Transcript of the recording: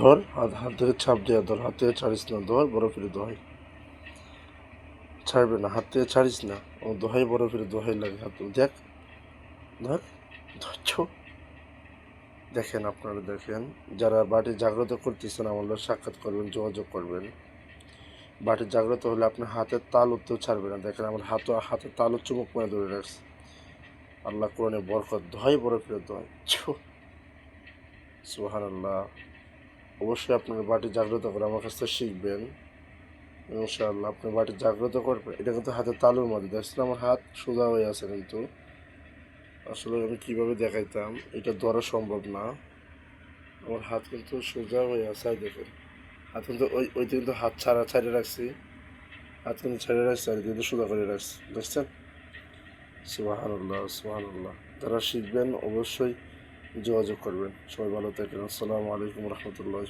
ধর, হাত থেকে ছাপ দেওয়া ধর, হাত থেকে ছাড়িস না ধর বড় ফিরে দোহাই। ছাড়বে না, হাত থেকে ছাড়িস না, ও দোহাই বড় ফিরে দোহাই লাগে, হাত দেখ, ধর ধরছ দেখেন আপনারা, দেখেন, যারা বাড়ি জাগ্রত করতেছেন আমাদের সাক্ষাৎ করবেন, যোগাযোগ করবেন। বাড়ি জাগ্রত হলে আপনার হাতের তাল উঠতেও ছাড়বে না। দেখেন আমার হাত, হাতের তালও চুমুক মানে ধরে রাখছে। আল্লাহ কোরআনে বরকত, দোহাই, বরফের ফিরে দোহাই, ছো। সুহান আল্লাহ অবশ্যই আপনার বাটি জাগ্রত করে আমার কাছ থেকে শিখবেন। ইনশাআল্লাহ আপনি বাটি জাগ্রত করবেন। এটা কিন্তু হাতের তালুর মধ্যে, দেখছেন আমার হাত সোজা হয়ে আছে কিন্তু। আসলে আমি কীভাবে দেখাইতাম, এটা ধরা সম্ভব না। আমার হাত কিন্তু সোজা হয়ে আছে দেখেন। হাত কিন্তু ওই ওই কিন্তু হাত ছাড়া, ছাড়িয়ে রাখছি। হাত কিন্তু ছাড়িয়ে রাখছি, আর কিন্তু সোজা করে রাখছি। দেখছেন? সুবাহান্লাহ সুবাহান্লাহ যারা শিখবেন অবশ্যই যোগাযোগ করবেন। সবাই ভালো থাকেন। আসসালামু আলাইকুম রহমতুল্লাহ